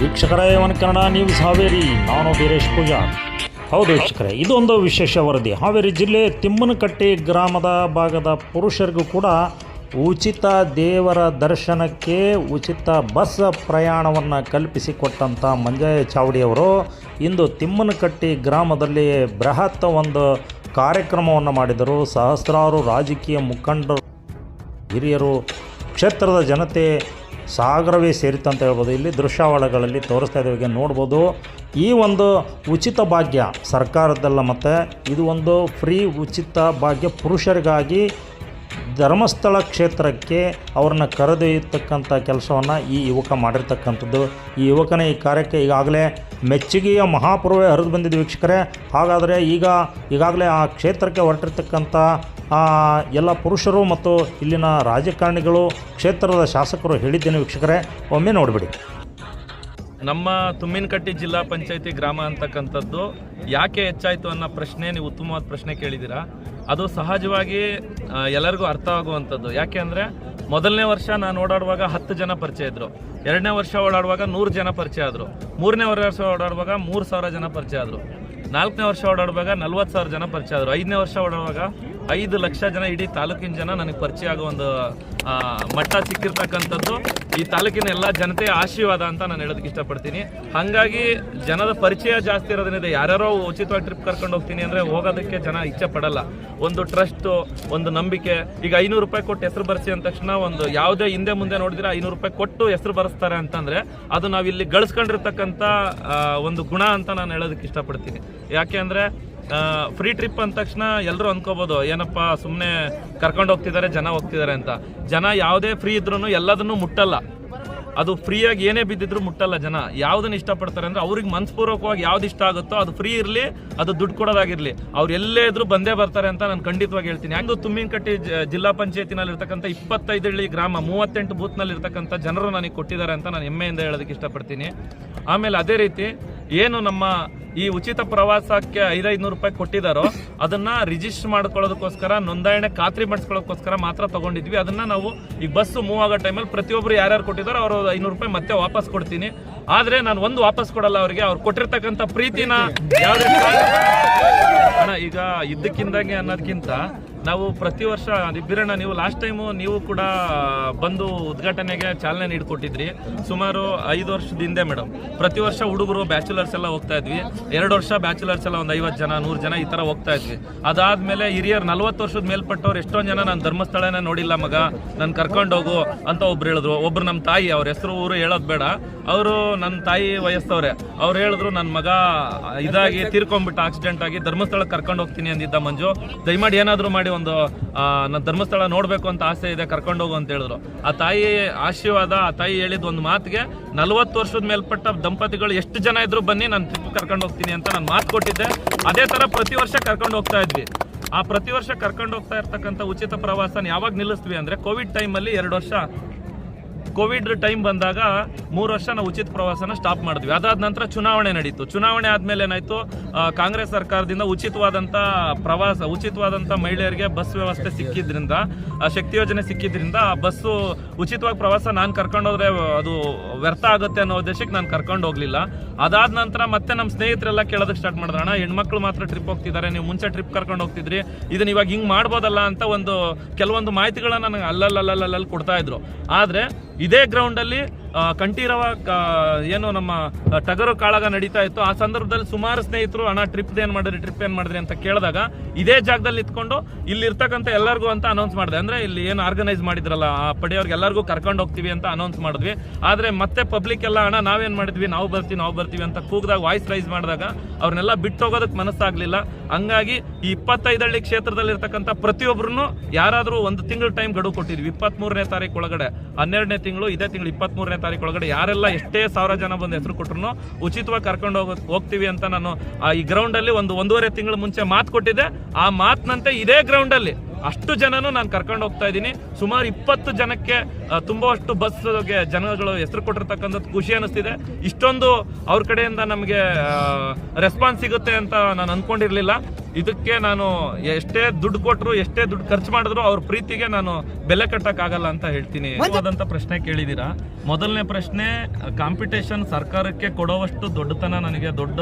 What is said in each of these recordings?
ವೀಕ್ಷಕರೇ one Kannada news Haveri. ನಾನು ವೀರೇಶ್ ಪೂಜಾ. ಹೌದು ವೀಕ್ಷಕರೇ, ಇದೊಂದು ವಿಶೇಷ ವರದಿ. ಹಾವೇರಿ ಜಿಲ್ಲೆ ತಿಮ್ಮನಕಟ್ಟೆ ಗ್ರಾಮದ ಭಾಗದ ಪುರುಷರಿಗೂ ಕೂಡ ಉಚಿತ ದೇವರ ದರ್ಶನಕ್ಕೆ ಉಚಿತ ಬಸ್ ಪ್ರಯಾಣವನ್ನು ಕಲ್ಪಿಸಿಕೊಟ್ಟಂಥ ಮಂಜಯ್ಯ ಚಾವಡಿಯವರು ಇಂದು ತಿಮ್ಮನಕಟ್ಟಿ ಗ್ರಾಮದಲ್ಲಿ ಬೃಹತ್ ಒಂದು ಕಾರ್ಯಕ್ರಮವನ್ನು ಮಾಡಿದರು. ಸಹಸ್ರಾರು ರಾಜಕೀಯ ಮುಖಂಡರು, ಹಿರಿಯರು, ಕ್ಷೇತ್ರದ ಜನತೆ ಸಾಗರವೇ ಸೇರಿತ್ತು ಅಂತ ಹೇಳ್ಬೋದು. ಇಲ್ಲಿ ದೃಶ್ಯಾವಳಗಳಲ್ಲಿ ತೋರಿಸ್ತಾ ಇದ್ದೀವಿ. ನೋಡ್ಬೋದು, ಈ ಒಂದು ಉಚಿತ ಭಾಗ್ಯ ಸರ್ಕಾರದ್ದಲ್ಲ ಮತ್ತು, ಇದು ಒಂದು ಫ್ರೀ ಉಚಿತ ಭಾಗ್ಯ ಪುರುಷರಿಗಾಗಿ ಧರ್ಮಸ್ಥಳ ಕ್ಷೇತ್ರಕ್ಕೆ ಅವ್ರನ್ನ ಕರೆದೊಯ್ಯತಕ್ಕಂಥ ಕೆಲಸವನ್ನು ಈ ಯುವಕ ಮಾಡಿರ್ತಕ್ಕಂಥದ್ದು. ಈ ಯುವಕನ ಈ ಕಾರ್ಯಕ್ಕೆ ಈಗಾಗಲೇ ಮೆಚ್ಚುಗೆಯ ಮಹಾಪೂರ್ವೇ ಹರಿದು ಬಂದಿದ್ದು ವೀಕ್ಷಕರೇ. ಹಾಗಾದರೆ ಈಗ ಈಗಾಗಲೇ ಆ ಕ್ಷೇತ್ರಕ್ಕೆ ಹೊರಟಿರ್ತಕ್ಕಂಥ ಎಲ್ಲ ಪುರುಷರು ಮತ್ತು ಇಲ್ಲಿನ ರಾಜಕಾರಣಿಗಳು, ಕ್ಷೇತ್ರದ ಶಾಸಕರು ಹೇಳಿದ್ದೇನೆ ವೀಕ್ಷಕರೇ, ಒಮ್ಮೆ ನೋಡಿಬಿಡಿ. ನಮ್ಮ ತುಮ್ಮಿನಕಟ್ಟಿ ಜಿಲ್ಲಾ ಪಂಚಾಯತಿ ಗ್ರಾಮ ಅಂತಕ್ಕಂಥದ್ದು ಯಾಕೆ ಹೆಚ್ಚಾಯಿತು ಅನ್ನೋ ಪ್ರಶ್ನೆ, ನೀವು ಉತ್ತಮವಾದ ಪ್ರಶ್ನೆ ಕೇಳಿದ್ದೀರಾ. ಅದು ಸಹಜವಾಗಿ ಎಲ್ಲರಿಗೂ ಅರ್ಥ ಆಗುವಂಥದ್ದು. ಯಾಕೆ ಅಂದರೆ, ಮೊದಲನೇ ವರ್ಷ ನಾನು ಓಡಾಡುವಾಗ ಹತ್ತು ಜನ ಪರಿಚಯ ಇದ್ದರು ಎರಡನೇ ವರ್ಷ ಓಡಾಡುವಾಗ ನೂರು ಜನ ಪರಿಚಯ ಆದರು. ಮೂರನೇ ವರ್ಷ ಓಡಾಡುವಾಗ ಮೂರು ಸಾವಿರ ಜನ ಪರಿಚಯ ಆದರು. ನಾಲ್ಕನೇ ವರ್ಷ ಓಡಾಡುವಾಗ ನಲ್ವತ್ತು ಸಾವಿರ ಜನ ಪರಿಚಯ ಆದರು. ಐದನೇ ವರ್ಷ ಓಡಾಡುವಾಗ ಐದು ಲಕ್ಷ ಜನ ಇಡೀ ತಾಲೂಕಿನ ಜನ ನನಗೆ ಪರಿಚಯ ಆಗೋ ಒಂದು ಮಟ್ಟ ಸಿಕ್ಕಿರ್ತಕ್ಕಂಥದ್ದು. ಈ ತಾಲೂಕಿನ ಎಲ್ಲ ಜನತೆಯ ಆಶೀರ್ವಾದ ಅಂತ ನಾನು ಹೇಳೋದಕ್ಕೆ ಇಷ್ಟಪಡ್ತೀನಿ. ಹಾಗಾಗಿ ಜನದ ಪರಿಚಯ ಜಾಸ್ತಿ ಇರೋದ್ರಿಂದ ಯಾರ್ಯಾರೋ ಉಚಿತವಾಗಿ ಟ್ರಿಪ್ ಕರ್ಕೊಂಡು ಹೋಗ್ತೀನಿ ಅಂದರೆ ಹೋಗೋದಕ್ಕೆ ಜನ ಇಚ್ಛೆ ಪಡಲ್ಲ. ಒಂದು ಟ್ರಸ್ಟು ಒಂದು ನಂಬಿಕೆ. ಈಗ ಐನೂರು ರೂಪಾಯಿ ಕೊಟ್ಟು ಹೆಸರು ಬರೆಸಿ ಅಂದ ತಕ್ಷಣ ಒಂದು ಯಾವುದೇ ಹಿಂದೆ ಮುಂದೆ ನೋಡಿದ್ರೆ ಐನೂರು ರೂಪಾಯಿ ಕೊಟ್ಟು ಹೆಸರು ಬರೆಸ್ತಾರೆ ಅಂತಂದರೆ ಅದು ನಾವು ಇಲ್ಲಿ ಗಳಿಸ್ಕೊಂಡಿರ್ತಕ್ಕಂಥ ಒಂದು ಗುಣ ಅಂತ ನಾನು ಹೇಳೋದಕ್ಕೆ ಇಷ್ಟಪಡ್ತೀನಿ. ಯಾಕೆ ಅಂದರೆ ಫ್ರೀ ಟ್ರಿಪ್ ಅಂದ ತಕ್ಷಣ ಎಲ್ಲರೂ ಅನ್ಕೋಬೋದು, ಏನಪ್ಪ ಸುಮ್ಮನೆ ಕರ್ಕೊಂಡು ಹೋಗ್ತಿದ್ದಾರೆ ಜನ ಹೋಗ್ತಿದ್ದಾರೆ ಅಂತ. ಜನ ಯಾವುದೇ ಫ್ರೀ ಇದ್ರೂ ಎಲ್ಲದನ್ನು ಮುಟ್ಟಲ್ಲ. ಅದು ಫ್ರೀಯಾಗಿ ಏನೇ ಬಿದ್ದಿದ್ರು ಮುಟ್ಟಲ್ಲ ಜನ. ಯಾವುದನ್ನು ಇಷ್ಟಪಡ್ತಾರೆ ಅಂದ್ರೆ ಅವ್ರಿಗೆ ಮನಸ್ಪೂರ್ವಕವಾಗಿ ಯಾವ್ದು ಇಷ್ಟ ಆಗುತ್ತೋ ಅದು ಫ್ರೀ ಇರಲಿ, ಅದು ದುಡ್ಡು ಕೊಡೋದಾಗಿರ್ಲಿ. ಅವ್ರು ಎಲ್ಲೇ ಇದ್ರು ಬಂದೇ ಬರ್ತಾರೆ ಅಂತ ನಾನು ಖಂಡಿತವಾಗಿ ಹೇಳ್ತೀನಿ. ಯಾಕಂದ್ರೆ ತುಮ್ಮಿನಕಟ್ಟಿ ಜಿಲ್ಲಾ ಪಂಚಾಯತಿನಲ್ಲಿ ಇರ್ತಕ್ಕಂಥ ಇಪ್ಪತ್ತೈದು ಹಳ್ಳಿ ಗ್ರಾಮ, ಮೂವತ್ತೆಂಟು ಬೂತ್ನಲ್ಲಿ ಇರ್ತಕ್ಕಂಥ ಜನರು ನನಗೆ ಕೊಟ್ಟಿದ್ದಾರೆ ಅಂತ ನಾನು ಹೆಮ್ಮೆಯಿಂದ ಹೇಳೋದಕ್ಕೆ ಇಷ್ಟಪಡ್ತೀನಿ. ಆಮೇಲೆ ಅದೇ ರೀತಿ ಏನು ನಮ್ಮ ಈ ಉಚಿತ ಪ್ರವಾಸಕ್ಕೆ ಐದೈದು ರೂಪಾಯಿ ಕೊಟ್ಟಿದ್ದಾರೋ ಅದನ್ನ ರಿಜಿಸ್ಟರ್ ಮಾಡ್ಕೊಳ್ಳೋದಕ್ಕೋಸ್ಕರ ನೋಂದಣಿ ಖಾತ್ರಿ ಮಾಡಿಸ್ಕೊಳ್ಳೋದಕ್ಕೋಸ್ಕರ ಮಾತ್ರ ತಗೊಂಡಿದ್ವಿ. ಅದನ್ನ ನಾವು ಈಗ ಬಸ್ ಮೂವ್ ಆಗೋ ಟೈಮಲ್ಲಿ ಪ್ರತಿಯೊಬ್ಬರು ಯಾರ್ಯಾರು ಕೊಟ್ಟಿದ್ದಾರೋ ಅವರು ಐನೂರು ರೂಪಾಯಿ ಮತ್ತೆ ವಾಪಸ್ ಕೊಡ್ತೀನಿ. ಆದ್ರೆ ನಾನು ಒಂದು ವಾಪಸ್ ಕೊಡಲ್ಲ ಅವರಿಗೆ. ಅವ್ರು ಕೊಟ್ಟಿರ್ತಕ್ಕಂಥ ಪ್ರೀತಿನ ಯಾವುದೇ ಈಗ ಇದ್ದಕ್ಕಿಂದಾಗೆ ಅನ್ನೋದಕ್ಕಿಂತ ನಾವು ಪ್ರತಿ ವರ್ಷ ಬೀರಣ್ಣ, ನೀವು ಲಾಸ್ಟ್ ಟೈಮು ನೀವು ಕೂಡ ಬಂದು ಉದ್ಘಾಟನೆಗೆ ಚಾಲನೆ ನೀಡಿಕೊಟ್ಟಿದ್ರಿ. ಸುಮಾರು ಐದು ವರ್ಷದ ಹಿಂದೆ ಮೇಡಮ್ ಪ್ರತಿ ವರ್ಷ ಹುಡುಗರು ಬ್ಯಾಚುಲರ್ಸ್ ಎಲ್ಲ ಹೋಗ್ತಾ ಇದ್ವಿ. ಎರಡು ವರ್ಷ ಬ್ಯಾಚುಲರ್ಸ್ ಎಲ್ಲ ಒಂದು ಐವತ್ತು ಜನ, ನೂರು ಜನ ಈ ಥರ ಹೋಗ್ತಾ ಇದ್ವಿ. ಅದಾದಮೇಲೆ ಹಿರಿಯರು ನಲ್ವತ್ತು ವರ್ಷದ ಮೇಲ್ಪಟ್ಟವ್ರು ಎಷ್ಟೊಂದು ಜನ ನಾನು ಧರ್ಮಸ್ಥಳನ ನೋಡಿಲ್ಲ ಮಗ, ನಾನು ಕರ್ಕೊಂಡು ಹೋಗು ಅಂತ ಒಬ್ರು ಹೇಳಿದ್ರು. ಒಬ್ರು ನಮ್ಮ ತಾಯಿ, ಅವ್ರ ಹೆಸರು ಊರು ಹೇಳೋದು ಬೇಡ. ಅವರು ನನ್ನ ತಾಯಿ ವಯಸ್ಸವ್ರೆ. ಅವ್ರು ಹೇಳಿದ್ರು ನನ್ನ ಮಗ ಇದಾಗಿ ತೀರ್ಕೊಂಡ್ಬಿಟ್ಟು ಆಕ್ಸಿಡೆಂಟ್ ಆಗಿ ಧರ್ಮಸ್ಥಳಕ್ಕೆ ಕರ್ಕೊಂಡು ಹೋಗ್ತೀನಿ ಅಂದಿದ್ದ ಮಂಜು. ದಯಮಾಡಿ ಏನಾದರೂ ಮಾಡಿ ಒಂದು ನನ್ನ ಧರ್ಮಸ್ಥಳ ನೋಡಬೇಕು ಅಂತ ಆಸೆ ಇದೆ, ಕರ್ಕೊಂಡು ಹೋಗು ಅಂತ ಹೇಳಿದ್ರು. ಆ ತಾಯಿ ಆಶೀರ್ವಾದ, ಆ ತಾಯಿ ಹೇಳಿದ ಒಂದು ಮಾತಿಗೆ ನಲವತ್ತು ವರ್ಷದ ಮೇಲ್ಪಟ್ಟ ದಂಪತಿಗಳು ಎಷ್ಟು ಜನ ಇದ್ರು ಬನ್ನಿ, ನಾನು ಟ್ರಿಪ್ ಕರ್ಕೊಂಡು ಹೋಗ್ತೀನಿ ಅಂತ ನಾನು ಮಾತು ಕೊಟ್ಟಿದ್ದೆ. ಅದೇ ಥರ ಪ್ರತಿ ವರ್ಷ ಕರ್ಕೊಂಡು ಹೋಗ್ತಾ ಇದ್ವಿ. ಆ ಪ್ರತಿ ವರ್ಷ ಕರ್ಕೊಂಡು ಹೋಗ್ತಾ ಇರ್ತಕ್ಕಂಥ ಉಚಿತ ಪ್ರವಾಸನ ಯಾವಾಗ ನಿಲ್ಲಿಸ್ತೀವಿ ಅಂದರೆ, ಕೋವಿಡ್ ಟೈಮಲ್ಲಿ ಎರಡು ವರ್ಷ ಕೋವಿಡ್ ಟೈಮ್ ಬಂದಾಗ ಮೂರು ವರ್ಷ ನಾವು ಉಚಿತ ಪ್ರವಾಸನ ಸ್ಟಾಪ್ ಮಾಡಿದ್ವಿ. ಅದಾದ ನಂತರ ಚುನಾವಣೆ ನಡೀತು. ಚುನಾವಣೆ ಆದಮೇಲೆ ಏನಾಯ್ತು? ಕಾಂಗ್ರೆಸ್ ಸರ್ಕಾರದಿಂದ ಉಚಿತವಾದಂಥ ಪ್ರವಾಸ ಉಚಿತವಾದಂಥ ಮಹಿಳೆಯರಿಗೆ ಬಸ್ ವ್ಯವಸ್ಥೆ ಸಿಕ್ಕಿದ್ರಿಂದ ಆ ಶಕ್ತಿ ಯೋಜನೆ ಸಿಕ್ಕಿದ್ರಿಂದ ಆ ಬಸ್ಸು ಉಚಿತವಾಗಿ ಪ್ರವಾಸ ನಾನು ಕರ್ಕೊಂಡೋದ್ರೆ ಅದು ವ್ಯರ್ಥ ಆಗುತ್ತೆ ಅನ್ನೋ ಉದ್ದೇಶಕ್ಕೆ ನಾನು ಕರ್ಕೊಂಡು ಹೋಗ್ಲಿಲ್ಲ ಅದಾದ ನಂತರ ಮತ್ತೆ ನಮ್ಮ ಸ್ನೇಹಿತರೆಲ್ಲ ಕೇಳೋದಕ್ಕೆ ಸ್ಟಾರ್ಟ್ ಮಾಡಿದ್ರೆ ಅಣ್ಣ ಹೆಣ್ಮಕ್ಳು ಮಾತ್ರ ಟ್ರಿಪ್ ಹೋಗ್ತಿದ್ದಾರೆ ನೀವು ಮುಂಚೆ ಟ್ರಿಪ್ ಕರ್ಕೊಂಡು ಹೋಗ್ತಿದ್ರಿ. ಇದನ್ನ ಇವಾಗ ಹಿಂಗೆ ಮಾಡ್ಬೋದಲ್ಲ ಅಂತ ಒಂದು ಕೆಲವೊಂದು ಮಾಹಿತಿಗಳನ್ನ ನನಗೆ ಅಲ್ಲಲ್ಲಲ್ಲಲ್ಲಿ ಕೊಡ್ತಾ ಇದ್ರು. ಆದರೆ ಇದೇ ಗ್ರೌಂಡ್ ಅಲ್ಲಿ ಆ, ಕಂಠೀರವ ಏನು ನಮ್ಮ ಟಗರು ಕಾಳಗ ನಡೀತಾ ಇತ್ತು. ಆ ಸಂದರ್ಭದಲ್ಲಿ ಸುಮಾರು ಸ್ನೇಹಿತರು, ಅಣ್ಣ ಟ್ರಿಪ್ ಏನ್ ಮಾಡಿದ್ರಿ? ಟ್ರಿಪ್ ಏನ್ ಮಾಡಿದ್ರಿ? ಅಂತ ಕೇಳಿದಾಗ, ಇದೇ ಜಾಗದಲ್ಲಿ ಇತ್ಕೊಂಡು ಇಲ್ಲಿ ಇರ್ತಕ್ಕಂಥ ಎಲ್ಲರಿಗೂ ಅಂತ ಅನೌನ್ಸ್ ಮಾಡಿದೆ. ಅಂದ್ರೆ ಇಲ್ಲಿ ಏನು ಆರ್ಗನೈಸ್ ಮಾಡಿದ್ರಲ್ಲ, ಆ ಪಡೆಯವ್ರಿಗೆ ಎಲ್ಲರಿಗೂ ಕರ್ಕೊಂಡು ಹೋಗ್ತೀವಿ ಅಂತ ಅನೌನ್ಸ್ ಮಾಡಿದ್ವಿ. ಆದ್ರೆ ಮತ್ತೆ ಪಬ್ಲಿಕ್ ಎಲ್ಲ, ಅಣ್ಣ, ನಾವೇನ್ ಮಾಡಿದ್ವಿ? ನಾವು ಬರ್ತೀವಿ ನಾವು ಬರ್ತೀವಿ ಅಂತ ಕೂಗಿದಾಗ ವಾಯ್ಸ್ ರೈಸ್ ಮಾಡಿದಾಗ, ಅವ್ರನ್ನೆಲ್ಲ ಬಿಟ್ಟು ಹೋಗೋದಕ್ಕೆ ಮನಸ್ಸಾಗ್ಲಿಲ್ಲ. ಹಂಗಾಗಿ ಈ ಇಪ್ಪತ್ತೈದಳ್ಳಿ ಕ್ಷೇತ್ರದಲ್ಲಿ ಇರ್ತಕ್ಕಂಥ ಪ್ರತಿಯೊಬ್ಬರು ಯಾರಾದರೂ ಒಂದು ತಿಂಗಳು ಟೈಮ್ ಗಡುವು ಕೊಟ್ಟಿದ್ವಿ. ಇಪ್ಪತ್ತ್ ಮೂರನೇ ತಾರೀಕು ಒಳಗಡೆ, ಹನ್ನೆರಡನೇ ತಿಂಗಳು, ಇದೇ ತಿಂಗಳು ಇಪ್ಪತ್ತ್ ಮೂರನೇ ತಾರೀಕು ಒಳಗಡೆ ಯಾರೆಲ್ಲ ಎಷ್ಟೇ ಸಾವಿರ ಜನ ಬಂದು ಹೆಸರು ಕೊಟ್ಟರು ಉಚಿತವಾಗಿ ಕರ್ಕೊಂಡು ಹೋಗ ಹೋಗ್ತೀವಿ ಅಂತ ನಾನು ಈ ಗ್ರೌಂಡಲ್ಲಿ ಒಂದು ಒಂದೂವರೆ ತಿಂಗಳ ಮುಂಚೆ ಮಾತು ಕೊಟ್ಟಿದ್ದೆ. ಆ ಮಾತಿನಂತೆ ಇದೇ ಗ್ರೌಂಡ್ ಅಲ್ಲಿ ಅಷ್ಟು ಜನನು ನಾನು ಕರ್ಕೊಂಡು ಹೋಗ್ತಾ ಇದ್ದೀನಿ. ಸುಮಾರು ಇಪ್ಪತ್ತು ಜನಕ್ಕೆ ತುಂಬಷ್ಟು ತುಂಬುವಷ್ಟು ಬಸ್ಗೆ ಜನಗಳು ಹೆಸರು ಕೊಟ್ಟಿರ್ತಕ್ಕಂಥದ್ದು ಖುಷಿ ಅನಿಸ್ತಿದೆ. ಇಷ್ಟೊಂದು ಅವ್ರ ಕಡೆಯಿಂದ ನಮಗೆ ರೆಸ್ಪಾನ್ಸ್ ಸಿಗುತ್ತೆ ಅಂತ ನಾನು ಅನ್ಕೊಂಡಿರ್ಲಿಲ್ಲ. ಇದಕ್ಕೆ ನಾನು ಎಷ್ಟೇ ದುಡ್ಡು ಕೊಟ್ಟರು ಎಷ್ಟೇ ದುಡ್ಡು ಖರ್ಚು ಮಾಡಿದ್ರು ಅವ್ರ ಪ್ರೀತಿಗೆ ನಾನು ಬೆಲೆ ಕಟ್ಟಕ್ಕಾಗಲ್ಲ ಅಂತ ಹೇಳ್ತೀನಿ. ಆದಂಥ ಪ್ರಶ್ನೆ ಕೇಳಿದ್ದೀರಾ ಮೊದಲನೇ ಪ್ರಶ್ನೆ ಕಾಂಪಿಟೇಷನ್ ಸರ್ಕಾರಕ್ಕೆ ಕೊಡೋವಷ್ಟು ದೊಡ್ಡತನ ನನಗೆ ದೊಡ್ಡ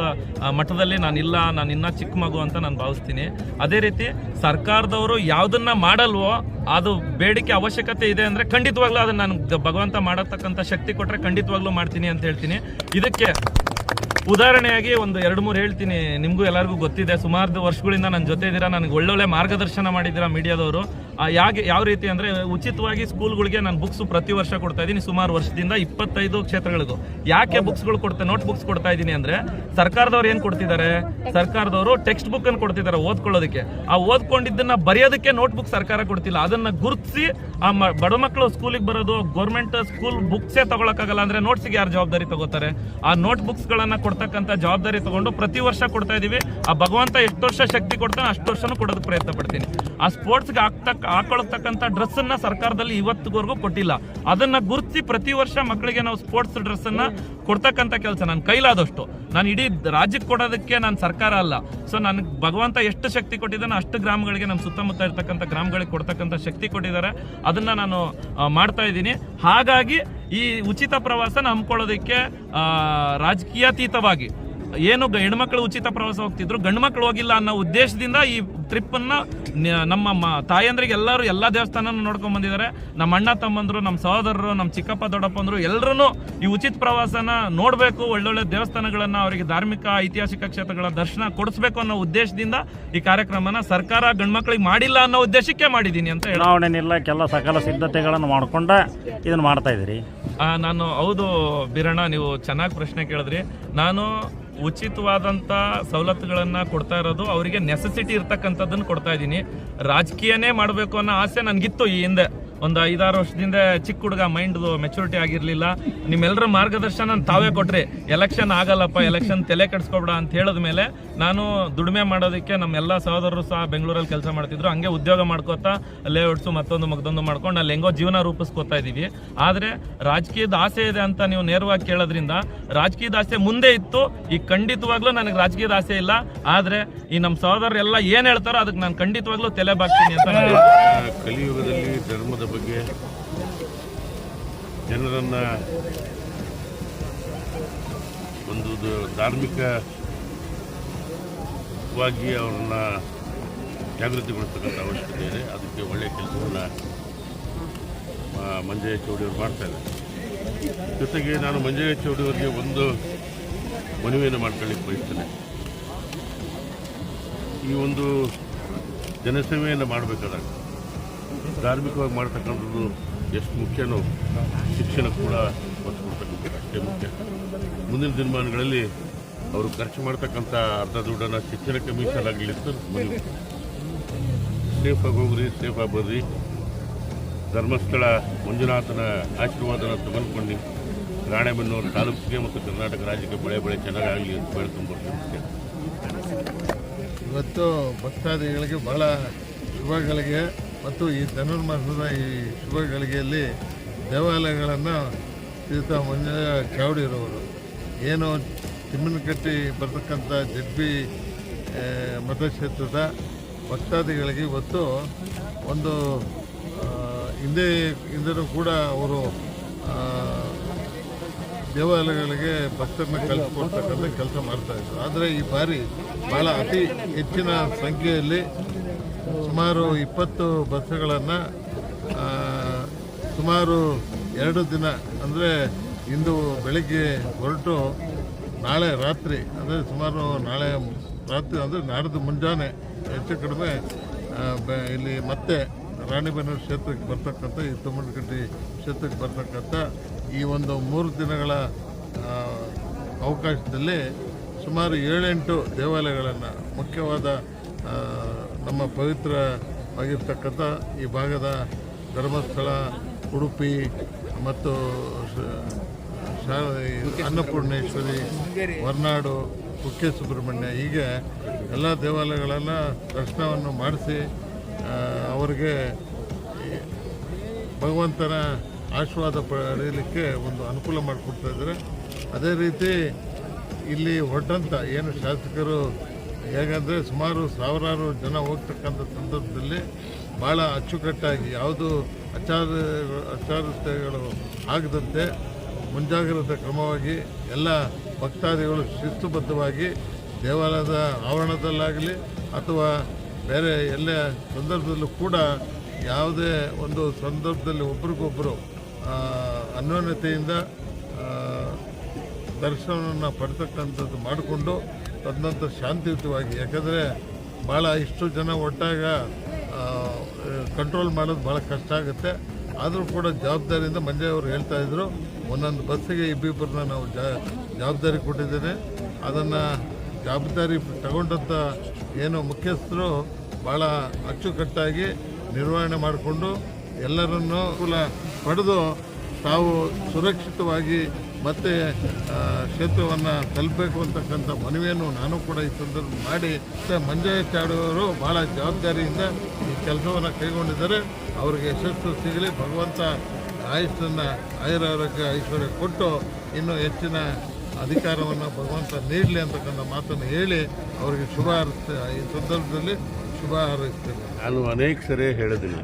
ಮಟ್ಟದಲ್ಲಿ ನಾನಿಲ್ಲ ನಾನು ಇನ್ನ ಚಿಕ್ಕ ಮಗು ಅಂತ ನಾನು ಭಾವಿಸ್ತೀನಿ. ಅದೇ ರೀತಿ ಸರ್ಕಾರದವರು ಯಾವ್ದನ್ನ ಮಾಡಲ್ವೋ, ಅದು ಬೇಡಿಕೆ ಅವಶ್ಯಕತೆ ಇದೆ ಅಂದ್ರೆ ಖಂಡಿತವಾಗ್ಲೂ ಅದನ್ನ ನಾನು ಭಗವಂತ ಮಾಡತಕ್ಕಂಥ ಶಕ್ತಿ ಕೊಟ್ರೆ ಖಂಡಿತವಾಗ್ಲೂ ಮಾಡ್ತೀನಿ ಅಂತ ಹೇಳ್ತೀನಿ. ಇದಕ್ಕೆ ಉದಾಹರಣೆಯಾಗಿ ಒಂದು ಎರಡು ಮೂರು ಹೇಳ್ತೀನಿ, ನಿಮಗೂ ಎಲ್ಲರಿಗೂ ಗೊತ್ತಿದೆ. ಸುಮಾರು ವರ್ಷಗಳಿಂದ ನನ್ನ ಜೊತೆ ಇದ್ದೀರಾ, ನನಗೆ ಒಳ್ಳೊಳ್ಳೆ ಮಾರ್ಗದರ್ಶನ ಮಾಡಿದ್ದೀರಾ ಮೀಡಿಯಾದವರು. ಯಾಕೆ ಯಾವ ರೀತಿ ಅಂದರೆ ಉಚಿತವಾಗಿ ಸ್ಕೂಲ್ಗಳಿಗೆ ನಾನು ಬುಕ್ಸ್ ಪ್ರತಿ ವರ್ಷ ಕೊಡ್ತಾ ಇದ್ದೀನಿ ಸುಮಾರು ವರ್ಷದಿಂದ ಇಪ್ಪತ್ತೈದು ಕ್ಷೇತ್ರಗಳಿಗೂ. ಯಾಕೆ ಬುಕ್ಸ್ಗಳು ಕೊಡ್ತಾ ನೋಟ್ ಬುಕ್ಸ್ ಕೊಡ್ತಾ ಇದ್ದೀನಿ ಅಂದರೆ ಸರ್ಕಾರದವ್ರು ಏನು ಕೊಡ್ತಿದ್ದಾರೆ? ಸರ್ಕಾರದವರು ಟೆಕ್ಸ್ಟ್ ಬುಕ್ ಅನ್ನು ಕೊಡ್ತಿದ್ದಾರೆ ಓದ್ಕೊಳ್ಳೋದಕ್ಕೆ. ಆ ಓದ್ಕೊಂಡಿದ್ದನ್ನ ಬರೆಯೋದಕ್ಕೆ ನೋಟ್ ಬುಕ್ ಸರ್ಕಾರ ಕೊಡ್ತಿಲ್ಲ. ಅದನ್ನ ಗುರುತಿಸಿ ಆ ಮ- ಬಡ ಮಕ್ಕಳು ಸ್ಕೂಲಿಗೆ ಬರೋದು ಗೌರ್ಮೆಂಟ್ ಸ್ಕೂಲ್ ಬುಕ್ಸೇ ತಗೊಳಕ್ಕಾಗಲ್ಲ ಅಂದ್ರೆ ನೋಟ್ಸ್ಗೆ ಯಾರು ಜವಾಬ್ದಾರಿ ತಗೋತಾರೆ? ಆ ನೋಟ್ ಬುಕ್ಸ್ಗಳನ್ನು ಕೊಡ್ತಕ್ಕಂಥ ಜವಾಬ್ದಾರಿ ತಗೊಂಡು ಪ್ರತಿ ವರ್ಷ ಕೊಡ್ತಾ ಇದೀವಿ. ಆ ಭಗವಂತ ಎಷ್ಟು ವರ್ಷ ಶಕ್ತಿ ಕೊಡ್ತಾನೆ ಅಷ್ಟು ವರ್ಷನೂ ಕೊಡೋದಕ್ಕೆ ಪ್ರಯತ್ನ ಪಡ್ತೀನಿ. ಆ ಸ್ಪೋರ್ಟ್ಸ್ಗೆ ಹಾಕ್ತಕ್ಕ ಹಾಕೊಳ್ತಕ್ಕಂಥ ಡ್ರೆಸ್ ಅನ್ನ ಸರ್ಕಾರದಲ್ಲಿ ಇವತ್ತಿವರೆಗೂ ಕೊಟ್ಟಿಲ್ಲ. ಅದನ್ನ ಗುರುತಿಸಿ ಪ್ರತಿ ವರ್ಷ ಮಕ್ಕಳಿಗೆ ನಾವು ಸ್ಪೋರ್ಟ್ಸ್ ಡ್ರೆಸ್ ಅನ್ನ ಕೊಡ್ತಕ್ಕಂಥ ಕೆಲಸ ನನ್ನ ಕೈಲಾದಷ್ಟು. ನಾನು ಇಡೀ ರಾಜ್ಯಕ್ಕೆ ಕೊಡೋದಕ್ಕೆ ನಾನು ಸರ್ಕಾರ ಅಲ್ಲ. ಸೊ ನನಗೆ ಭಗವಂತ ಎಷ್ಟು ಶಕ್ತಿ ಕೊಟ್ಟಿದ್ದಾನೆ ಅಷ್ಟು ಗ್ರಾಮಗಳಿಗೆ ನಮ್ಮ ಸುತ್ತಮುತ್ತ ಇರ್ತಕ್ಕಂಥ ಗ್ರಾಮಗಳಿಗೆ ಕೊಡ್ತಕ್ಕಂಥ ಶಕ್ತಿ ಕೊಟ್ಟಿದ್ದಾರೆ. ಅದನ್ನ ನಾನು ಮಾಡ್ತಾ ಇದ್ದೀನಿ. ಹಾಗಾಗಿ ಈ ಉಚಿತ ಪ್ರವಾಸನ ಹಮ್ಮಿಕೊಳ್ಳೋದಕ್ಕೆ ರಾಜಕೀಯಾತೀತವಾಗಿ ಏನು ಹೆಣ್ಮಕ್ಳು ಉಚಿತ ಪ್ರವಾಸ ಹೋಗ್ತಿದ್ರು ಗಂಡು ಮಕ್ಕಳು ಹೋಗಿಲ್ಲ ಅನ್ನೋ ಉದ್ದೇಶದಿಂದ ಈ ಟ್ರಿಪ್ ಅನ್ನ ನಮ್ಮ ತಾಯಂದ್ರಿಗೆ ಎಲ್ಲರೂ ಎಲ್ಲಾ ದೇವಸ್ಥಾನ ನೋಡ್ಕೊಂಡ್ ಬಂದಿದ್ದಾರೆ. ನಮ್ಮ ಅಣ್ಣ ತಮ್ಮಂದ್ರು ನಮ್ಮ ಸಹೋದರರು ನಮ್ಮ ಚಿಕ್ಕಪ್ಪ ದೊಡ್ಡಪ್ಪಂದ್ರು ಎಲ್ಲರೂ ಈ ಉಚಿತ ಪ್ರವಾಸನ ನೋಡಬೇಕು ಒಳ್ಳೊಳ್ಳೆ ದೇವಸ್ಥಾನಗಳನ್ನ ಅವರಿಗೆ ಧಾರ್ಮಿಕ ಐತಿಹಾಸಿಕ ಕ್ಷೇತ್ರಗಳ ದರ್ಶನ ಕೊಡಿಸ್ಬೇಕು ಅನ್ನೋ ಉದ್ದೇಶದಿಂದ ಈ ಕಾರ್ಯಕ್ರಮನ ಸರ್ಕಾರ ಗಂಡ್ಮಕ್ಳಿಗೆ ಮಾಡಿಲ್ಲ ಅನ್ನೋ ಉದ್ದೇಶಕ್ಕೆ ಮಾಡಿದ್ದೀನಿ ಅಂತ ಹೇಳಿ ಚುನಾವಣೆ ನಿಲ್ಲಕ್ಕೆಲ್ಲ ಸಕಲ ಸಿದ್ಧತೆಗಳನ್ನು ಮಾಡ್ಕೊಂಡ ಇದನ್ನ ಮಾಡ್ತಾ ಇದ್ದೀರಿ. ನಾನು ಹೌದು ಬಿರಣ್ಣ ನೀವು ಚೆನ್ನಾಗಿ ಪ್ರಶ್ನೆ ಕೇಳಿದ್ರಿ. ನಾನು ಉಚಿತವಾದಂಥ ಸವಲತ್ತುಗಳನ್ನು ಕೊಡ್ತಾ ಇರೋದು, ಅವರಿಗೆ ನೆಸೆಸಿಟಿ ಇರ್ತಕ್ಕಂಥದ್ದನ್ನು ಕೊಡ್ತಾ ಇದ್ದೀನಿ. ರಾಜಕೀಯನೇ ಮಾಡಬೇಕು ಅನ್ನೋ ಆಸೆ ನನಗಿತ್ತು ಈ ಹಿಂದೆ. ಒಂದು ಐದಾರು ವರ್ಷದಿಂದ ಚಿಕ್ಕ ಹುಡುಗ ಮೈಂಡ್ ಮೆಚುರಿಟಿ ಆಗಿರಲಿಲ್ಲ. ನಿಮ್ಮೆಲ್ಲರ ಮಾರ್ಗದರ್ಶನ ತಾವೇ ಕೊಟ್ರಿ. ಎಲೆಕ್ಷನ್ ಆಗಲ್ಲಪ್ಪ ಎಲೆಕ್ಷನ್ ತಲೆ ಕೆಡಿಸ್ಕೊಬೇಡ ಅಂತ ಹೇಳಿದ ಮೇಲೆ ನಾನು ದುಡಿಮೆ ಮಾಡೋದಕ್ಕೆ ನಮ್ಮೆಲ್ಲ ಸಹೋದರರು ಸಹ ಬೆಂಗಳೂರಲ್ಲಿ ಕೆಲಸ ಮಾಡ್ತಿದ್ರು. ಹಂಗೆ ಉದ್ಯೋಗ ಮಾಡ್ಕೋತಾ ಲೇಔಟ್ಸು ಮತ್ತೊಂದು ಮಗದೊಂದು ಮಾಡ್ಕೊಂಡು ಅಲ್ಲಿ ಹೆಂಗೋ ಜೀವನ ರೂಪಿಸ್ಕೊತಾ ಇದ್ದೀವಿ. ಆದರೆ ರಾಜಕೀಯದ ಆಸೆ ಇದೆ ಅಂತ ನೀವು ನೇರವಾಗಿ ಕೇಳೋದ್ರಿಂದ ರಾಜಕೀಯದ ಆಸೆ ಮುಂದೆ ಇತ್ತು. ಈಗ ಖಂಡಿತವಾಗ್ಲೂ ನನಗೆ ರಾಜಕೀಯದ ಆಸೆ ಇಲ್ಲ. ಆದರೆ ಈ ನಮ್ಮ ಸಹೋದರರೆಲ್ಲ ಏನು ಹೇಳ್ತಾರೋ ಅದಕ್ಕೆ ನಾನು ಖಂಡಿತವಾಗ್ಲೂ ತಲೆ ಬಾಕ್ತೀನಿ ಅಂತ ಕಲಿಯುಗದಲ್ಲಿ ಧರ್ಮದ ಬಗ್ಗೆ ಜನರನ್ನು ಒಂದು ಧಾರ್ಮಿಕವಾಗಿ ಅವರನ್ನ ಜಾಗೃತಿಗೊಳಿಸ್ತಕ್ಕಂಥ ಅವಶ್ಯಕತೆ ಇದೆ. ಅದಕ್ಕೆ ಒಳ್ಳೆಯ ಕೆಲಸವನ್ನು ಮಂಜಯ್ಯ ಚೌಡಿಯವರು ಮಾಡ್ತಾರೆ ಜೊತೆಗೆ ನಾನು ಮಂಜಯ್ಯ ಚೌಡಿಯವರಿಗೆ ಒಂದು ಮನವಿಯನ್ನು ಮಾಡ್ಕೊಳ್ಳಿಕ್ಕೆ ಬಯಸ್ತೇನೆ. ಈ ಒಂದು ಜನಸೇವೆಯನ್ನು ಮಾಡಬೇಕಾದಾಗ ಧಾರ್ಮಿಕವಾಗಿ ಮಾಡ್ತಕ್ಕಂಥದ್ದು ಎಷ್ಟು ಮುಖ್ಯನೋ ಶಿಕ್ಷಣ ಕೂಡ ಒತ್ತು ಕೊಡ್ತಕ್ಕಂಥದ್ದು ಅಷ್ಟೇ ಮುಖ್ಯ. ಮುಂದಿನ ದಿನಮಾನಗಳಲ್ಲಿ ಅವರು ಖರ್ಚು ಮಾಡ್ತಕ್ಕಂಥ ಅರ್ಧ ದುಡ್ಡನ್ನು ಶಿಕ್ಷಣಕ್ಕೆ ಮೀಸಲಾಗಲಿ ಅಂತ ಮನವಿ ಸೇಫಾಗಿ ಹೋಗ್ರಿ ಸೇಫಾಗಿ ಬರ್ರಿ. ಧರ್ಮಸ್ಥಳ ಮಂಜುನಾಥನ ಆಶೀರ್ವಾದನ ತಗೊಂಡ್ಕೊಂಡು ರಾಣೆಬೆನ್ನೂರು ತಾಲೂಕಿಗೆ ಮತ್ತು ಕರ್ನಾಟಕ ರಾಜ್ಯಕ್ಕೆ ಬೆಳೆ ಬೆಳೆ ಚೆನ್ನಾಗಾಗಲಿ ಅಂತ ಬೆಳ್ಕೊಂಡ್ಬರ್ತೀನಿ ಇವತ್ತು ಭಕ್ತಾದಿಗಳಿಗೆ ಬಹಳ ಶುಭಗಳಿಗೆ ಮತ್ತು ಈ ಧನುರ್ಮಾಸದ ಈ ಶುಭ ಗಳಿಗೆಯಲ್ಲಿ ದೇವಾಲಯಗಳನ್ನು ತೀರ್ಥ ಮಂಜಯ್ಯ ಚಾವಡಿರವರು ಏನು ತಿಮ್ಮನಕಟ್ಟಿ ಬರ್ತಕ್ಕಂಥ ಜಡ್ಬಿ ಮತಕ್ಷೇತ್ರದ ಭಕ್ತಾದಿಗಳಿಗೆ ಇವತ್ತು ಒಂದು ಹಿಂದೆ, ಹಿಂದೆನೂ ಕೂಡ ಅವರು ದೇವಾಲಯಗಳಿಗೆ ಭಕ್ತರನ್ನ ಕಳಿಸ್ಕೊಡ್ತಕ್ಕಂಥ ಕೆಲಸ ಮಾಡ್ತಾ ಇದ್ರು. ಆದರೆ ಈ ಬಾರಿ ಭಾಳ ಅತಿ ಹೆಚ್ಚಿನ ಸಂಖ್ಯೆಯಲ್ಲಿ ಸುಮಾರು ಇಪ್ಪತ್ತು ಬಸ್ಸುಗಳನ್ನು ಸುಮಾರು ಎರಡು ದಿನ, ಅಂದರೆ ಇಂದು ಬೆಳಿಗ್ಗೆ ಹೊರಟು ನಾಳೆ ರಾತ್ರಿ, ಅಂದರೆ ಸುಮಾರು ನಾಳೆ ರಾತ್ರಿ, ಅಂದರೆ ನಾಡಿದ್ದು ಮುಂಜಾನೆ ಹೆಚ್ಚು ಕಡಿಮೆ ಇಲ್ಲಿ ಮತ್ತೆ ರಾಣಿಬೆನ್ನೂರು ಕ್ಷೇತ್ರಕ್ಕೆ ಬರ್ತಕ್ಕಂಥ ಈ ತುಮಕಟ್ಟಿ ಕ್ಷೇತ್ರಕ್ಕೆ ಬರ್ತಕ್ಕಂಥ ಈ ಒಂದು ಮೂರು ದಿನಗಳ ಅವಕಾಶದಲ್ಲಿ ಸುಮಾರು ಏಳೆಂಟು ದೇವಾಲಯಗಳನ್ನು ಮುಖ್ಯವಾದ ನಮ್ಮ ಪವಿತ್ರವಾಗಿರ್ತಕ್ಕಂಥ ಈ ಭಾಗದ ಧರ್ಮಸ್ಥಳ, ಉಡುಪಿ ಮತ್ತು ಅನ್ನಪೂರ್ಣೇಶ್ವರಿ, ಹೊರನಾಡು, ಕುಕ್ಕೆ ಸುಬ್ರಹ್ಮಣ್ಯ. ಹೀಗೆ ಎಲ್ಲ ದೇವಾಲಯಗಳನ್ನು ದರ್ಶನವನ್ನು ಮಾಡಿಸಿ ಅವರಿಗೆ ಭಗವಂತನ ಆಶೀರ್ವಾದ ಪಡೆಯಲಿಕ್ಕೆ ಒಂದು ಅನುಕೂಲ ಮಾಡಿಕೊಡ್ತಾ ಇದ್ದಾರೆ. ಅದೇ ರೀತಿ ಇಲ್ಲಿ ಹೊರಟಂಥ ಏನು ಶಾಸಕರು ಹೇಗಂದರೆ ಸುಮಾರು ಸಾವಿರಾರು ಜನ ಹೋಗ್ತಕ್ಕಂಥ ಸಂದರ್ಭದಲ್ಲಿ ಭಾಳ ಅಚ್ಚುಕಟ್ಟಾಗಿ ಯಾವುದು ಅಚಾರ ಅಚಾರತೆಗಳು ಆಗದಂತೆ ಮುಂಜಾಗ್ರತೆ ಕ್ರಮವಾಗಿ ಎಲ್ಲ ಭಕ್ತಾದಿಗಳು ಶಿಸ್ತುಬದ್ಧವಾಗಿ ದೇವಾಲಯದ ಆವರಣದಲ್ಲಾಗಲಿ ಅಥವಾ ಬೇರೆ ಎಲ್ಲ ಸಂದರ್ಭದಲ್ಲೂ ಕೂಡ ಯಾವುದೇ ಒಂದು ಸಂದರ್ಭದಲ್ಲಿ ಒಬ್ರಿಗೊಬ್ಬರು ಅನ್ಯೋನ್ಯತೆಯಿಂದ ದರ್ಶನವನ್ನು ಪಡ್ತಕ್ಕಂಥದ್ದು ಮಾಡಿಕೊಂಡು ತದನಂತರ ಶಾಂತಿಯುತವಾಗಿ. ಯಾಕಂದರೆ ಭಾಳ ಇಷ್ಟು ಜನ ಒಟ್ಟಾಗ ಕಂಟ್ರೋಲ್ ಮಾಡೋದು ಭಾಳ ಕಷ್ಟ ಆಗುತ್ತೆ. ಆದರೂ ಕೂಡ ಜವಾಬ್ದಾರಿಯಿಂದ ಮಂಜಯ್ಯವರು ಹೇಳ್ತಾ ಇದ್ರು, ಒಂದೊಂದು ಬಸ್ಸಿಗೆ ಇಬ್ಬಿಬ್ಬರನ್ನ ನಾವು ಜವಾಬ್ದಾರಿ ಕೊಟ್ಟಿದ್ದೇನೆ. ಅದನ್ನು ಜವಾಬ್ದಾರಿ ತಗೊಂಡಂಥ ಏನು ಮುಖ್ಯಸ್ಥರು ಭಾಳ ಅಚ್ಚುಕಟ್ಟಾಗಿ ನಿರ್ವಹಣೆ ಮಾಡಿಕೊಂಡು ಎಲ್ಲರನ್ನೂ ಅನುಕೂಲ ಪಡೆದು ತಾವು ಸುರಕ್ಷಿತವಾಗಿ ಮತ್ತೆ ಸೇತುವನ್ನು ಕ್ಷೇತ್ರವನ್ನು ತಲುಪಬೇಕು ಅಂತಕ್ಕಂಥ ಮನವಿಯನ್ನು ನಾನು ಕೂಡ ಈ ಸಂದರ್ಭ ಮಾಡಿ ಮತ್ತೆ ಮಂಜಯ್ಯ ಚಾಡುವರು ಭಾಳ ಜವಾಬ್ದಾರಿಯಿಂದ ಈ ಕೆಲಸವನ್ನು ಕೈಗೊಂಡಿದ್ದಾರೆ ಅವರಿಗೆ ಯಶಸ್ಸು ಸಿಗಲಿ ಭಗವಂತ ಆಯುಷನ್ನು ಆಯುರಾರೋಗ್ಯ ಐಶ್ವರ್ಯ ಕೊಟ್ಟು ಇನ್ನೂ ಹೆಚ್ಚಿನ ಅಧಿಕಾರವನ್ನು ಭಗವಂತ ನೀಡಲಿ ಅಂತಕ್ಕಂಥ ಮಾತನ್ನು ಹೇಳಿ ಅವರಿಗೆ ಶುಭ ಹಾರಿಸ್ತ ಈ ಸಂದರ್ಭದಲ್ಲಿ ಶುಭ ಹಾರೈಸ್ತೇನೆ ನಾನು ಅನೇಕ ಸರಿ ಹೇಳಿದ್ದೀನಿ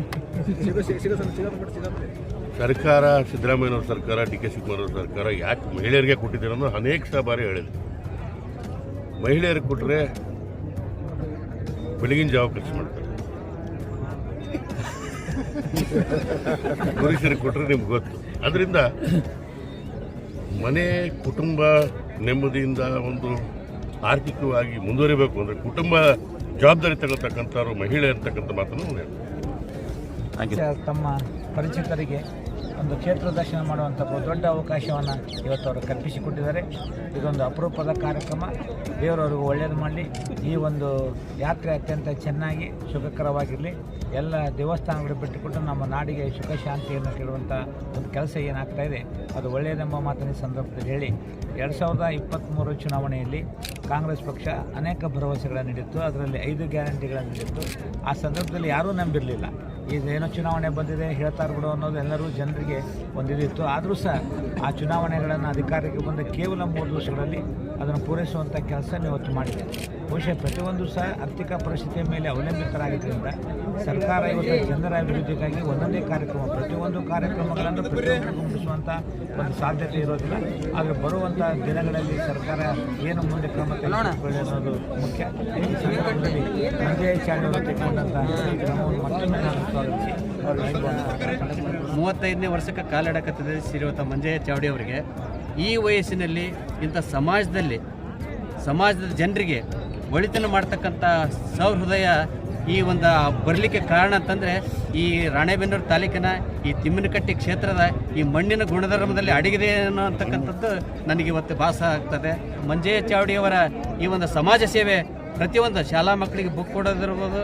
ಸರ್ಕಾರ ಸಿದ್ದರಾಮಯ್ಯನವ್ರ ಸರ್ಕಾರ ಡಿ ಕೆ ಶಿವಕುಮಾರ್ ಅವ್ರ ಸರ್ಕಾರ ಯಾಕೆ ಮಹಿಳೆಯರಿಗೆ ಕೊಟ್ಟಿದ್ದೀರ ಅನ್ನೋದು ಅನೇಕ ಸಹ ಬಾರಿ ಹೇಳಿದೆ. ಮಹಿಳೆಯರಿಗೆ ಕೊಟ್ಟರೆ ಬೆಳಗಿನ ಜಾವ ಖರ್ಚು ಮಾಡ್ತಾರೆ. ಪುರುಷರಿಗೆ ಕೊಟ್ಟರೆ ನಿಮ್ಗೆ ಗೊತ್ತು. ಅದರಿಂದ ಮನೆ ಕುಟುಂಬ ನೆಮ್ಮದಿಯಿಂದ ಒಂದು ಆರ್ಥಿಕವಾಗಿ ಮುಂದುವರಿಬೇಕು ಅಂದರೆ ಕುಟುಂಬ ಜವಾಬ್ದಾರಿ ತಗೊಳ್ತಕ್ಕಂಥವ್ರು ಮಹಿಳೆ ಅಂತಕ್ಕಂಥ ಮಾತನ್ನು ನಾನು ಹೇಳ್ತೀನಿ. ತಮ್ಮ ಪರಿಚಿತರಿಗೆ ಒಂದು ಕ್ಷೇತ್ರ ದರ್ಶನ ಮಾಡುವಂಥ ದೊಡ್ಡ ಅವಕಾಶವನ್ನು ಇವತ್ತು ಅವರು ಕಲ್ಪಿಸಿಕೊಟ್ಟಿದ್ದಾರೆ. ಇದೊಂದು ಅಪರೂಪದ ಕಾರ್ಯಕ್ರಮ. ದೇವರವ್ರಿಗೂ ಒಳ್ಳೆಯದು ಮಾಡಲಿ. ಈ ಒಂದು ಯಾತ್ರೆ ಅತ್ಯಂತ ಚೆನ್ನಾಗಿ, ಸುಖಕರವಾಗಿರಲಿ. ಎಲ್ಲ ದೇವಸ್ಥಾನಗಳು ಬಿಟ್ಟುಕೊಟ್ಟು ನಮ್ಮ ನಾಡಿಗೆ ಸುಖ ಶಾಂತಿಯನ್ನು ಕೇಳುವಂಥ ಒಂದು ಕೆಲಸ ಏನಾಗ್ತಾ ಇದೆ, ಅದು ಒಳ್ಳೆಯದೆಂಬ ಮಾತನ್ನ ಈ ಸಂದರ್ಭದಲ್ಲಿ ಹೇಳಿ. ಎರಡು ಸಾವಿರದ ಇಪ್ಪತ್ತ್ಮೂರು ಚುನಾವಣೆಯಲ್ಲಿ ಕಾಂಗ್ರೆಸ್ ಪಕ್ಷ ಅನೇಕ ಭರವಸೆಗಳನ್ನು ನೀಡಿತ್ತು. ಅದರಲ್ಲಿ ಐದು ಗ್ಯಾರಂಟಿಗಳನ್ನು ನೀಡಿತ್ತು. ಆ ಸಂದರ್ಭದಲ್ಲಿ ಯಾರೂ ನಂಬಿರಲಿಲ್ಲ. ಇದೇನೋ ಚುನಾವಣೆ ಬಂದಿದೆ ಹೇಳ್ತಾರೆ ಬಿಡು ಅನ್ನೋದು ಎಲ್ಲರೂ ಜನರಿಗೆ ಒಂದಿದಿತ್ತು. ಆದರೂ ಸಹ ಆ ಚುನಾವಣೆಗಳನ್ನು ಅಧಿಕಾರಕ್ಕೆ ಬಂದ ಕೇವಲ ಮೂರು ದಿವಸಗಳಲ್ಲಿ ಅದನ್ನು ಪೂರೈಸುವಂಥ ಕೆಲಸ ಇವತ್ತು ಮಾಡಿದೆ ಬಹುಶಃ ಪ್ರತಿಯೊಂದು ಸಹ ಆರ್ಥಿಕ ಪರಿಸ್ಥಿತಿಯ ಮೇಲೆ ಅವಲಂಬಿತರಾಗಿದ್ದರಿಂದ ಸರ್ಕಾರ ಇವತ್ತು ಜನರ ಅಭಿವೃದ್ಧಿಗಾಗಿ ಒಂದೊಂದೇ ಕಾರ್ಯಕ್ರಮ, ಪ್ರತಿಯೊಂದು ಕಾರ್ಯಕ್ರಮಗಳನ್ನು ಪ್ರತಿಯೊಬ್ಬರಿಗೂ ಮುಗಿಸುವಂಥ ಒಂದು ಸಾಧ್ಯತೆ ಇರೋದಿಲ್ಲ. ಆದರೆ ಬರುವಂಥ ದಿನಗಳಲ್ಲಿ ಸರ್ಕಾರ ಏನು ಮುಂದೆ ಕ್ರಮ ತೆಗೆದುಕೊಳ್ಳಿ ಅನ್ನೋದು ಮುಖ್ಯ. ಈ ಸಂದರ್ಭದಲ್ಲಿ ಸಂಜಯ್ ಚಾಡಿ ಅವರು ತೆಗೆದುಕೊಂಡಂಥ ಕ್ರಮವನ್ನು ಮತ್ತೊಮ್ಮೆ ನಾನು ಸ್ವಾಗತಿಸಿ. ಮೂವತ್ತೈದನೇ ವರ್ಷಕ್ಕೆ ಕಾಲಿಡಕತ್ತದೆ ಶ್ರೀಯುತ ಮಂಜಯ್ಯ ಚಾವಡಿ ಅವರಿಗೆ. ಈ ವಯಸ್ಸಿನಲ್ಲಿ ಇಂಥ ಸಮಾಜದಲ್ಲಿ, ಸಮಾಜದ ಜನರಿಗೆ ಒಳಿತನ ಮಾಡ್ತಕ್ಕಂಥ ಸೌಹೃದಯ ಈ ಒಂದು ಬರಲಿಕ್ಕೆ ಕಾರಣ ಅಂತಂದರೆ ಈ ರಾಣೆಬೆನ್ನೂರು ತಾಲೂಕಿನ ಈ ತಿಮ್ಮನಕಟ್ಟಿ ಕ್ಷೇತ್ರದ ಈ ಮಣ್ಣಿನ ಗುಣಧರ್ಮದಲ್ಲಿ ಅಡಗಿದೆ ಅಂತಕ್ಕಂಥದ್ದು ನನಗೆ ಇವತ್ತು ಭಾಸ ಆಗ್ತದೆ. ಮಂಜಯ್ಯ ಚಾವಡಿಯವರ ಈ ಒಂದು ಸಮಾಜ ಸೇವೆ ಪ್ರತಿಯೊಂದು ಶಾಲಾ ಮಕ್ಕಳಿಗೆ ಬುಕ್ ಕೊಡೋದಿರ್ಬೋದು,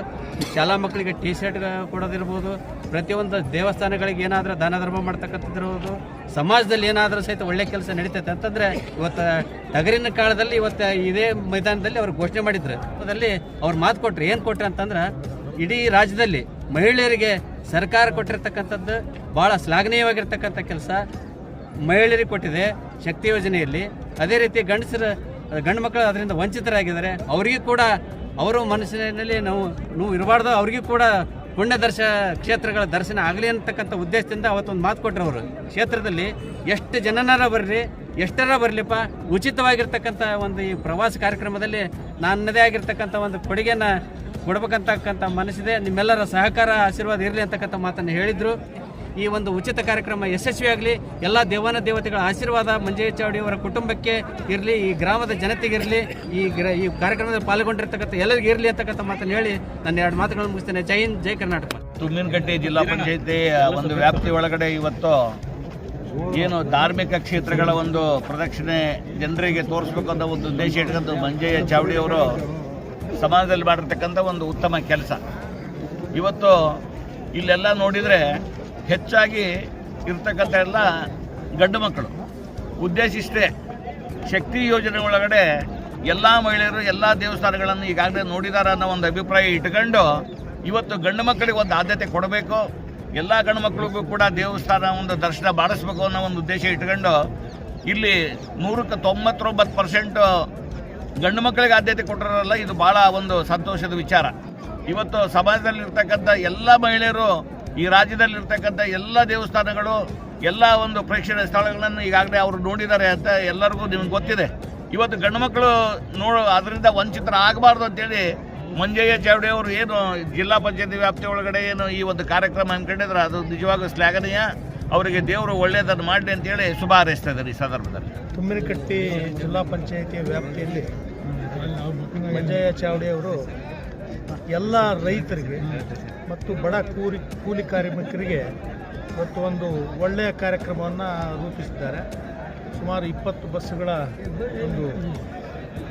ಶಾಲಾ ಮಕ್ಕಳಿಗೆ ಟಿ ಶರ್ಟ್ ಕೊಡೋದಿರ್ಬೋದು ಪ್ರತಿಯೊಂದು ದೇವಸ್ಥಾನಗಳಿಗೆ ಏನಾದರೂ ದಾನ ಧರ್ಮ ಮಾಡ್ತಕ್ಕಂಥದ್ದಿರ್ಬೋದು ಸಮಾಜದಲ್ಲಿ ಏನಾದರೂ ಸಹಿತ ಒಳ್ಳೆ ಕೆಲಸ ನಡೀತೈತೆ ಅಂತಂದರೆ ಇವತ್ತು ಟಗರಿನ ಕಾಲದಲ್ಲಿ ಇವತ್ತು ಇದೇ ಮೈದಾನದಲ್ಲಿ ಅವ್ರು ಘೋಷಣೆ ಮಾಡಿದ್ರು. ಅದರಲ್ಲಿ ಅವ್ರು ಮಾತು ಕೊಟ್ರು. ಏನು ಕೊಟ್ರು ಅಂತಂದ್ರೆ, ಇಡೀ ರಾಜ್ಯದಲ್ಲಿ ಮಹಿಳೆಯರಿಗೆ ಸರ್ಕಾರ ಕೊಟ್ಟಿರ್ತಕ್ಕಂಥದ್ದು ಭಾಳ ಶ್ಲಾಘನೀಯವಾಗಿರ್ತಕ್ಕಂಥ ಕೆಲಸ ಮಹಿಳೆಯರಿಗೆ ಕೊಟ್ಟಿದೆ ಶಕ್ತಿ ಯೋಜನೆಯಲ್ಲಿ. ಅದೇ ರೀತಿ ಗಂಡಸರ, ಗಂಡು ಮಕ್ಕಳು ಅದರಿಂದ ವಂಚಿತರಾಗಿದ್ದಾರೆ. ಅವರಿಗೂ ಕೂಡ, ಅವರು ಮನಸ್ಸಿನಲ್ಲಿ ನಾವು, ನೋವು ಇರಬಾರ್ದು. ಅವರಿಗೂ ಕೂಡ ಪುಣ್ಯ ದರ್ಶ ಕ್ಷೇತ್ರಗಳ ದರ್ಶನ ಆಗಲಿ ಅಂತಕ್ಕಂಥ ಉದ್ದೇಶದಿಂದ ಅವತ್ತೊಂದು ಮಾತು ಕೊಟ್ಟರು ಅವರು. ಕ್ಷೇತ್ರದಲ್ಲಿ ಎಷ್ಟು ಜನನಾರ ಬರ್ರಿ, ಎಷ್ಟರ ಬರಲಿಪ್ಪ? ಉಚಿತವಾಗಿರ್ತಕ್ಕಂಥ ಒಂದು ಈ ಪ್ರವಾಸ ಕಾರ್ಯಕ್ರಮದಲ್ಲಿ ನನ್ನದೇ ಆಗಿರ್ತಕ್ಕಂಥ ಒಂದು ಕೊಡುಗೆನ ಕೊಡ್ಬೇಕಂತಕ್ಕಂಥ ಮನಸ್ಸಿದೆ. ನಿಮ್ಮೆಲ್ಲರ ಸಹಕಾರ, ಆಶೀರ್ವಾದ ಇರಲಿ ಅಂತಕ್ಕಂಥ ಮಾತನ್ನು ಹೇಳಿದರು. ಈ ಒಂದು ಉಚಿತ ಕಾರ್ಯಕ್ರಮ ಯಶಸ್ವಿಯಾಗಲಿ ಎಲ್ಲ ದೇವಾನ ದೇವತೆಗಳ ಆಶೀರ್ವಾದ ಮಂಜೇ ಚಾವಡಿಯವರ ಕುಟುಂಬಕ್ಕೆ ಇರಲಿ, ಈ ಗ್ರಾಮದ ಜನತೆಗಿರಲಿ ಈ ಈ ಕಾರ್ಯಕ್ರಮದಲ್ಲಿ ಪಾಲ್ಗೊಂಡಿರ್ತಕ್ಕಂಥ ಎಲ್ಲರಿಗೂ ಇರಲಿ ಅಂತಕ್ಕಂಥ ಮಾತನ್ನು ಹೇಳಿ ನನ್ನ ಎರಡು ಮಾತುಗಳನ್ನು ಮುಗಿಸ್ತೇನೆ. ಜೈ ಹಿಂದ್, ಜೈ ಕರ್ನಾಟಕ. ತುಮ್ಮಿನಕಟ್ಟೆ ಜಿಲ್ಲಾ ಪಂಚಾಯತಿ ಒಂದು ವ್ಯಾಪ್ತಿ ಒಳಗಡೆ ಇವತ್ತು ಏನು ಧಾರ್ಮಿಕ ಕ್ಷೇತ್ರಗಳ ಒಂದು ಪ್ರದಕ್ಷಿಣೆ ಜನರಿಗೆ ತೋರಿಸ್ಬೇಕಂತ ಒಂದು ಉದ್ದೇಶ ಇಟ್ಕೊಂಡು ಮಂಜಯ್ಯ ಚಾವಡಿಯವರು ಸಮಾಜದಲ್ಲಿ ಮಾಡಿರ್ತಕ್ಕಂಥ ಒಂದು ಉತ್ತಮ ಕೆಲಸ. ಇವತ್ತು ಇಲ್ಲೆಲ್ಲ ನೋಡಿದರೆ ಹೆಚ್ಚಾಗಿ ಇರ್ತಕ್ಕಂಥ ಎಲ್ಲ ಗಂಡು ಮಕ್ಕಳು. ಉದ್ದೇಶ ಇಷ್ಟೇ. ಶಕ್ತಿ ಯೋಜನೆ ಒಳಗಡೆ ಎಲ್ಲ ಮಹಿಳೆಯರು ಎಲ್ಲ ದೇವಸ್ಥಾನಗಳನ್ನು ಈಗಾಗಲೇ ನೋಡಿದ್ದಾರೆ ಅನ್ನೋ ಒಂದು ಅಭಿಪ್ರಾಯ ಇಟ್ಕೊಂಡು ಇವತ್ತು ಗಂಡು ಮಕ್ಕಳಿಗೆ ಒಂದು ಆದ್ಯತೆ ಕೊಡಬೇಕು. ಎಲ್ಲ ಗಂಡು ಮಕ್ಕಳಿಗೂ ಕೂಡ ದೇವಸ್ಥಾನ ಒಂದು ದರ್ಶನ ಬಾಡಿಸ್ಬೇಕು ಅನ್ನೋ ಒಂದು ಉದ್ದೇಶ ಇಟ್ಕೊಂಡು ಇಲ್ಲಿ ನೂರಕ್ಕೆ ತೊಂಬತ್ತೊಂಬತ್ತು ಪರ್ಸೆಂಟು ಗಂಡು ಮಕ್ಕಳಿಗೆ ಆದ್ಯತೆ ಕೊಟ್ಟಿರೋಲ್ಲ ಇದು ಬಹಳ ಒಂದು ಸಂತೋಷದ ವಿಚಾರ. ಇವತ್ತು ಸಮಾಜದಲ್ಲಿರ್ತಕ್ಕಂಥ ಎಲ್ಲ ಮಹಿಳೆಯರು ಈ ರಾಜ್ಯದಲ್ಲಿರ್ತಕ್ಕಂಥ ಎಲ್ಲ ದೇವಸ್ಥಾನಗಳು, ಎಲ್ಲ ಒಂದು ಪ್ರೇಕ್ಷಣೀಯ ಸ್ಥಳಗಳನ್ನು ಈಗಾಗಲೇ ಅವರು ನೋಡಿದ್ದಾರೆ ಅಂತ ಎಲ್ಲರಿಗೂ ನಿಮ್ಗೆ ಗೊತ್ತಿದೆ. ಇವತ್ತು ಗಂಡು ಮಕ್ಕಳು ನೋಡ, ಅದರಿಂದ ವಂಚಿತರ ಆಗಬಾರ್ದು ಅಂತೇಳಿ ಮಂಜಯ್ಯ ಚಾವಡಿ ಅವರು ಏನು ಜಿಲ್ಲಾ ಪಂಚಾಯತಿ ವ್ಯಾಪ್ತಿ ಒಳಗಡೆ ಏನು ಈ ಒಂದು ಕಾರ್ಯಕ್ರಮ ಹಮ್ಮಿಕೊಂಡಿದ್ರೆ ಅದು ನಿಜವಾಗೂ ಶ್ಲಾಘನೀಯ. ಅವರಿಗೆ ದೇವರು ಒಳ್ಳೆಯದನ್ನು ಮಾಡಲಿ ಅಂತೇಳಿ ಶುಭ ಹಾರೈಸ್ತಾ ಇದ್ದಾರೆ ಈ ಸಂದರ್ಭದಲ್ಲಿ. ತುಮ್ಮಿನಕಟ್ಟಿ ಜಿಲ್ಲಾ ಪಂಚಾಯಿತಿಯ ವ್ಯಾಪ್ತಿಯಲ್ಲಿ ಮಂಜಯ್ಯ ಚಾವಡಿ ಅವರು ಎಲ್ಲ ರೈತರಿಗೆ ಮತ್ತು ಬಡ ಕೂಲಿ ಕೂಲಿ ಕಾರ್ಮಿಕರಿಗೆ ಮತ್ತು ಒಂದು ಒಳ್ಳೆಯ ಕಾರ್ಯಕ್ರಮವನ್ನು ರೂಪಿಸಿದ್ದಾರೆ. ಸುಮಾರು ಇಪ್ಪತ್ತು ಬಸ್ಸುಗಳ ಒಂದು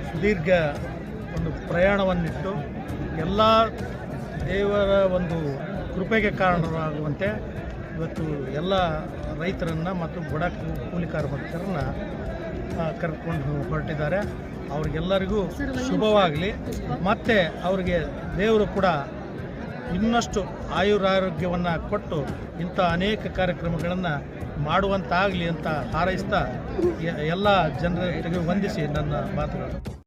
ಸುದೀರ್ಘ ಒಂದು ಪ್ರಯಾಣವನ್ನಿಟ್ಟು ಎಲ್ಲ ದೇವರ ಒಂದು ಕೃಪೆಗೆ ಕಾರಣವಾಗುವಂತೆ ಇವತ್ತು ಎಲ್ಲ ರೈತರನ್ನು ಮತ್ತು ಬಡ ಕೂಲಿ ಕಾರ್ಮಿಕರನ್ನ ಕರ್ಕೊಂಡು ಹೊರಟಿದ್ದಾರೆ. ಅವ್ರಿಗೆಲ್ಲರಿಗೂ ಶುಭವಾಗಲಿ. ಮತ್ತು ಅವರಿಗೆ ದೇವರು ಕೂಡ ಇನ್ನಷ್ಟು ಆಯುರಾರೋಗ್ಯವನ್ನು ಕೊಟ್ಟು ಇಂಥ ಅನೇಕ ಕಾರ್ಯಕ್ರಮಗಳನ್ನು ಮಾಡುವಂತಾಗಲಿ ಅಂತ ಹಾರೈಸ್ತಾ ಎಲ್ಲ ಜನರಿಗೆ ವಂದಿಸಿ ನನ್ನ ಮಾತುಗಳು.